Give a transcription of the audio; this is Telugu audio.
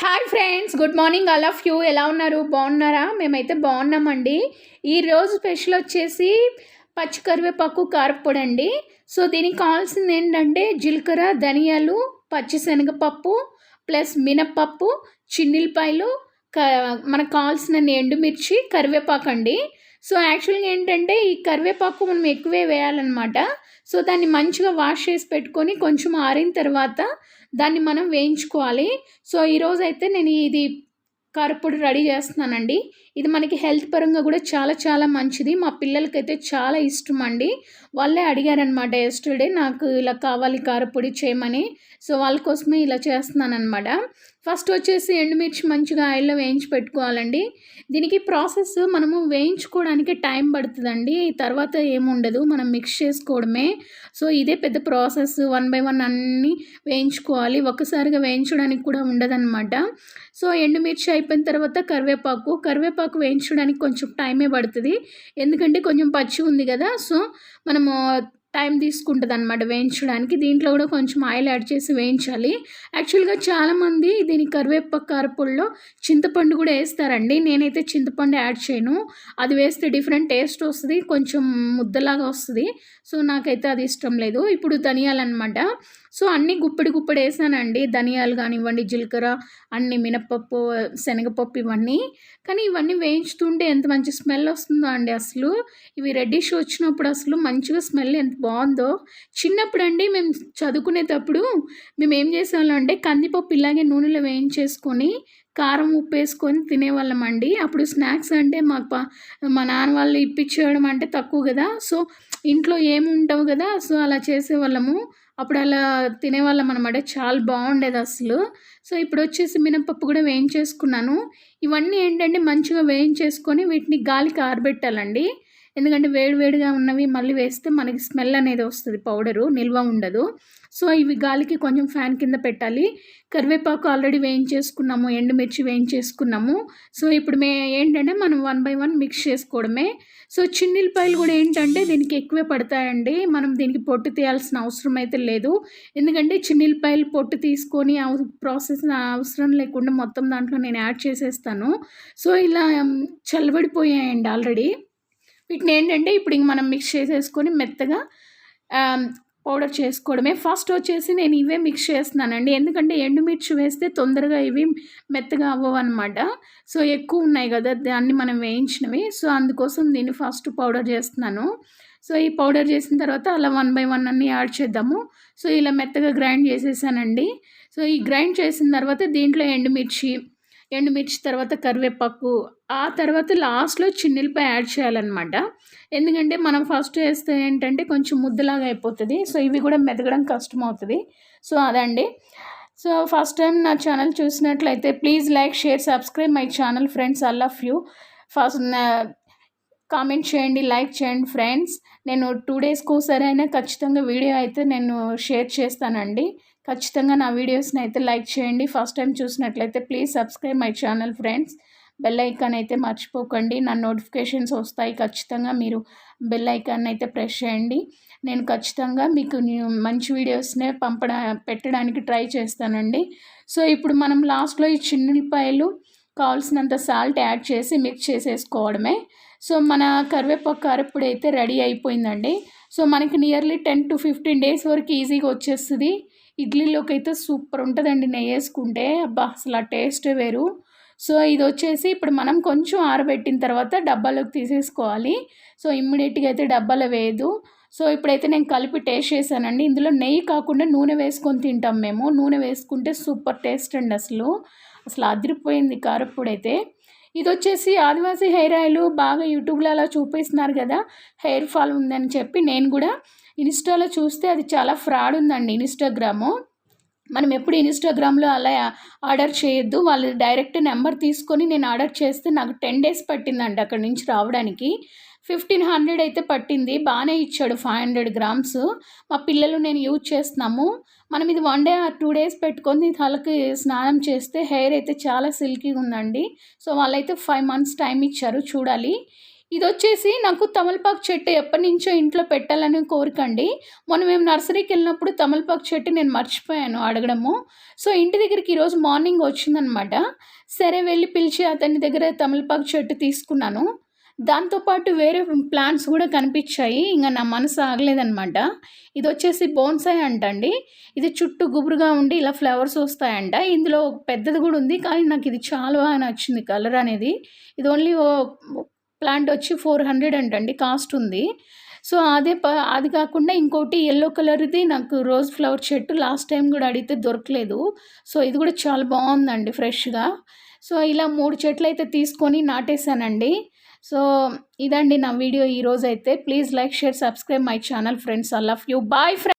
Hi friends good morning all of you. ఎలా ఉన్నారు? బాగున్నారా? మేమైతే బాగున్నామండి. ఈరోజు స్పెషల్ వచ్చేసి పచ్చి కరివేపాకు కారపొడి అండి సో దీనికి కావాల్సింది ఏంటంటే జీలకర్ర ధనియాలు పచ్చిశనగపప్పు ప్లస్ మినప్పప్పు చిన్నిలపాయలు క మనకు కావాల్సిన ఎండుమిర్చి కరివేపాకు అండి సో యాక్చువల్గా ఏంటంటే ఈ కరివేపాకు మనం ఎక్కువే వేయాలన్నమాట. సో దాన్ని మంచిగా వాష్ చేసి పెట్టుకొని కొంచెం ఆరిన తర్వాత దాన్ని మనం వేయించుకోవాలి. సో ఈరోజైతే నేను ఇది కారపొడి రెడీ చేస్తున్నానండి. ఇది మనకి హెల్త్ పరంగా కూడా చాలా చాలా మంచిది. మా పిల్లలకైతే చాలా ఇష్టం అండి వాళ్ళే అడిగారనమాట ఎస్టర్డే నాకు ఇలా కావాలి కారపొడి చేయమని. సో వాళ్ళ కోసమే ఇలా చేస్తున్నాను అనమాట ఫస్ట్ వచ్చేసి ఎండుమిర్చి మంచిగా ఆయిల్లో వేయించి పెట్టుకోవాలండి. దీనికి ప్రాసెస్ మనము వేయించుకోవడానికి టైం పడుతుందండి. తర్వాత ఏముండదు మనం మిక్స్ చేసుకోవడమే. సో ఇదే పెద్ద ప్రాసెస్. వన్ బై వన్ అన్నీ వేయించుకోవాలి. ఒక్కసారిగా వేయించడానికి కూడా ఉండదన్నమాట. సో ఎండుమిర్చి అయిపోయిన తర్వాత కరివేపాకు. కరివేపాకు వేయించడానికి కొంచెం టైమే పడుతుంది. ఎందుకంటే కొంచెం పచ్చి ఉంది కదా సో మనము టైం తీసుకుంటుంది అనమాట వేయించడానికి. దీంట్లో కూడా కొంచెం ఆయిల్ యాడ్ చేసి వేయించాలి. యాక్చువల్గా చాలామంది దీని కరివేపాకు కారపొడిలో చింతపండు కూడా వేస్తారండి. నేనైతే చింతపండు యాడ్ చేయను. అది వేస్తే డిఫరెంట్ టేస్ట్ వస్తుంది కొంచెం ముద్దలాగా వస్తుంది. సో నాకైతే అది ఇష్టం లేదు. ఇప్పుడు ధనియాలు అనమాట సో అన్నీ గుప్పెడి గుప్పెడి వేసానండి. ధనియాలు కానివ్వండి జీలకర్ర అన్ని మినపప్పు శనగపప్పు ఇవన్నీ. కానీ ఇవన్నీ వేయించుతుంటే ఎంత మంచి స్మెల్ వస్తుందో అండి అసలు. ఇవి రెడ్డిష్ వచ్చినప్పుడు అసలు మంచిగా స్మెల్ ఎంత బాగుందో. చిన్నప్పుడు అండి మేము చదువుకునేటప్పుడు మేము ఏం చేసేవాళ్ళం అంటే కందిపప్పు ఇలాగే నూనెలో వేయించేసుకొని కారం ఉప్పు వేసుకొని తినేవాళ్ళం అండి. అప్పుడు స్నాక్స్ అంటే మాకు మా నాన్న వాళ్ళు ఇప్పించేయడం అంటే తక్కువ కదా. సో ఇంట్లో ఏమి ఉండవు కదా. సో అలా చేసేవాళ్ళము. అప్పుడు అలా తినేవాళ్ళం అనమాట చాలా బాగుండేది అసలు సో ఇప్పుడు వచ్చేసి మినపప్పు కూడా వేయించేసుకున్నాను. ఇవన్నీ ఏంటంటే మంచిగా వేయించేసుకొని వీటిని గాలికి ఆరబెట్టాలండి. ఎందుకంటే వేడివేడిగా ఉన్నవి మళ్ళీ వేస్తే మనకి స్మెల్ అనేది వస్తుంది పౌడరు నిల్వ ఉండదు. సో ఇవి గాలికి కొంచెం ఫ్యాన్ కింద పెట్టాలి. కరివేపాకు ఆల్రెడీ వేయించేసుకున్నాము ఎండుమిర్చి వేయించేసుకున్నాము. సో ఇప్పుడు మే ఏంటంటే మనం వన్ బై వన్ మిక్స్ చేసుకోవడమే. సో చిన్నిల్పాయలు కూడా ఏంటంటే దీనికి ఎక్కువే పడతాయండి. మనం దీనికి పొట్టు తీయాల్సిన అవసరం అయితే లేదు. ఎందుకంటే చిన్నిల్పాయలు పొట్టు తీసుకొని ప్రాసెస్ అవసరం లేకుండా మొత్తం దాంట్లో నేను యాడ్ చేసేస్తాను. సో ఇలా చల్లబడిపోయాయండి ఆల్రెడీ. వీటిని ఏంటంటే ఇప్పుడు ఇంక మనం మిక్స్ చేసేసుకొని మెత్తగా పౌడర్ చేసుకోవడమే. ఫస్ట్ వచ్చేసి నేను ఇవే మిక్స్ చేస్తున్నానండి. ఎందుకంటే ఎండుమిర్చి వేస్తే తొందరగా ఇవి మెత్తగా అవ్వవు అనమాట సో ఎక్కువ ఉన్నాయి కదా దాన్ని మనం వేయించినవి. సో అందుకోసం దీన్ని ఫస్ట్ పౌడర్ చేస్తున్నాను. సో ఈ పౌడర్ చేసిన తర్వాత అలా వన్ బై వన్ అన్ని యాడ్ చేద్దాము. సో ఇలా మెత్తగా గ్రైండ్ చేసేసానండి. సో ఈ గ్రైండ్ చేసిన తర్వాత దీంట్లో ఎండుమిర్చి ఎండుమిర్చి తర్వాత కరివేపాకు ఆ తర్వాత లాస్ట్లో చిన్నిలపై యాడ్ చేయాలన్నమాట. ఎందుకంటే మనం ఫస్ట్ వేస్తే ఏంటంటే కొంచెం ముద్దలాగా అయిపోతుంది. సో ఇవి కూడా మెదగడం కష్టం అవుతుంది సో అదండి. సో ఫస్ట్ టైం నా ఛానల్ చూసినట్లయితే please like share subscribe my channel friends. I love you. First comment చేయండి లైక్ చేయండి ఫ్రెండ్స్. నేను టూ డేస్కి ఒకసారి అయినా ఖచ్చితంగా వీడియో అయితే నేను షేర్ చేస్తానండి. ఖచ్చితంగా నా వీడియోస్ని అయితే లైక్ చేయండి. ఫస్ట్ టైం చూసినట్లయితే please subscribe my channel friends. Bell icon అయితే మర్చిపోకండి. నా నోటిఫికేషన్స్ వస్తాయి ఖచ్చితంగా. మీరు బెల్ ఐకాన్ అయితే ప్రెస్ చేయండి. నేను ఖచ్చితంగా మీకు న్యూ- మంచి వీడియోస్నే పంపడా పెట్టడానికి ట్రై చేస్తానండి. సో ఇప్పుడు మనం లాస్ట్లో ఈ చిన్నులపాయలు కావాల్సినంత సాల్ట్ యాడ్ చేసి మిక్స్ చేసేసుకోవడమే. సో మన కరివేపాకు కారప్పుడు అయితే రెడీ అయిపోయిందండి. సో మనకి nearly ten to fifteen days వరకు ఈజీగా వచ్చేస్తుంది. ఇడ్లీలోకి అయితే సూపర్ ఉంటుందండి నెయ్యి వేసుకుంటే అబ్బా అసలు ఆ టేస్టే వేరు. సో ఇది వచ్చేసి ఇప్పుడు మనం కొంచెం ఆరబెట్టిన తర్వాత డబ్బాలోకి తీసేసుకోవాలి. సో ఇమ్మీడియట్గా అయితే డబ్బాలో వేయదు. సో ఇప్పుడైతే నేను కలిపి టేస్ట్ చేశానండి. ఇందులో నెయ్యి కాకుండా నూనె వేసుకొని తింటాం మేము. నూనె వేసుకుంటే సూపర్ టేస్ట్ అండి అసలు. అసలు అదిరిపోయింది కారప్పుడైతే ఇది వచ్చేసి ఆదివాసీ హెయిర్ ఆయిల్ బాగా యూట్యూబ్లో అలా చూపిస్తున్నారు కదా హెయిర్ ఫాల్ ఉందని చెప్పి నేను కూడా ఇన్స్టాలో చూస్తే అది చాలా ఫ్రాడ్ ఉందండి ఇన్స్టాగ్రాము. మనం ఎప్పుడు ఇన్స్టాగ్రామ్లో అలా ఆర్డర్ చేయొద్దు. వాళ్ళు డైరెక్ట్ నెంబర్ తీసుకొని నేను ఆర్డర్ చేస్తే నాకు టెన్ డేస్ పట్టిందండి అక్కడి నుంచి రావడానికి. ఫిఫ్టీన్ హండ్రెడ్ అయితే పట్టింది. బాగానే ఇచ్చాడు ఫైవ్ హండ్రెడ్ గ్రామ్స్. మా పిల్లలు నేను యూజ్ చేస్తున్నాము. మనం ఇది వన్ డే టూ డేస్ పెట్టుకొని తలకి స్నానం చేస్తే హెయిర్ అయితే చాలా సిల్కీగా ఉందండి. సో వాళ్ళైతే ఫైవ్ మంత్స్ టైం ఇచ్చారు చూడాలి. ఇది వచ్చేసి నాకు తమలపాకు చెట్టు ఎప్పటి నుంచో ఇంట్లో పెట్టాలని కోరిక అండి మొన్న మేము నర్సరీకి వెళ్ళినప్పుడు తమలపాకు చెట్టు నేను మర్చిపోయాను అడగడము. సో ఇంటి దగ్గరికి ఈరోజు మార్నింగ్ వచ్చిందనమాట. సరే వెళ్ళి పిలిచి అతని దగ్గర తమలపాకు చెట్టు తీసుకున్నాను. దాంతోపాటు వేరే ప్లాంట్స్ కూడా కనిపించాయి. ఇంకా నా మనసు ఆగలేదనమాట. ఇది వచ్చేసి బోన్సాయ్ అంటండి. ఇది చుట్టూ గుబురుగా ఉండి ఇలా ఫ్లవర్స్ వస్తాయంట. ఇందులో పెద్దది కూడా ఉంది. కానీ నాకు ఇది చాలా బాగా నచ్చింది కలర్ అనేది. ఇది ఓన్లీ ప్లాంట్ వచ్చి ఫోర్ హండ్రెడ్ అంటండి కాస్ట్ ఉంది. సో అదే ప అది కాకుండా ఇంకోటి ఎల్లో కలర్ది నాకు రోజ్ ఫ్లవర్ చెట్టు లాస్ట్ టైం కూడా అడిగితే దొరకలేదు. సో ఇది కూడా చాలా బాగుందండి ఫ్రెష్గా. సో ఇలా మూడు చెట్లు అయితే తీసుకొని నాటేశానండి. సో ఇదండి నా వీడియో ఈరోజు అయితే. Please like share subscribe my channel friends. I love you bye friends